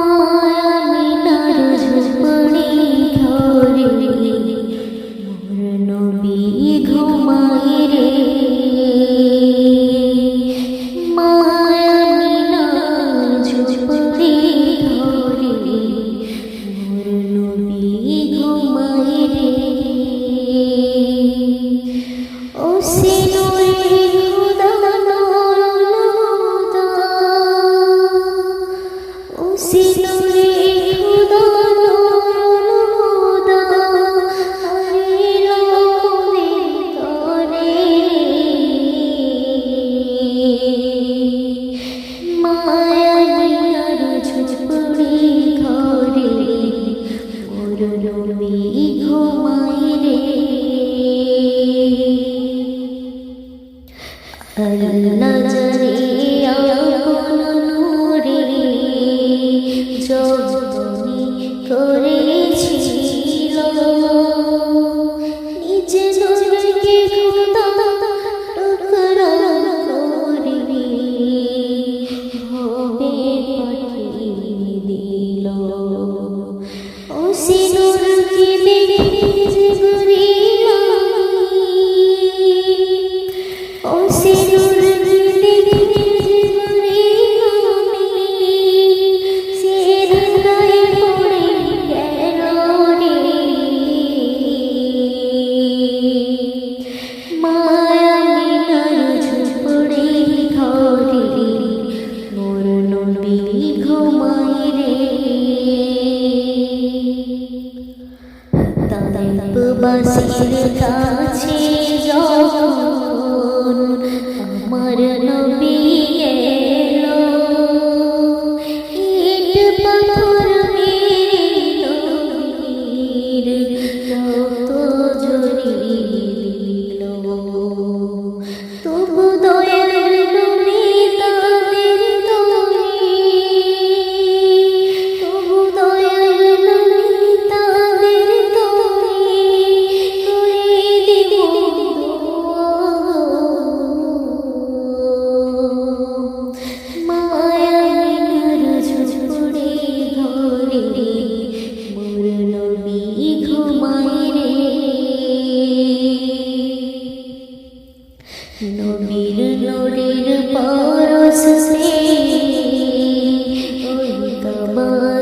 Maya Minar ঝুপড়ি do do do we বাসির কাছে। Oh.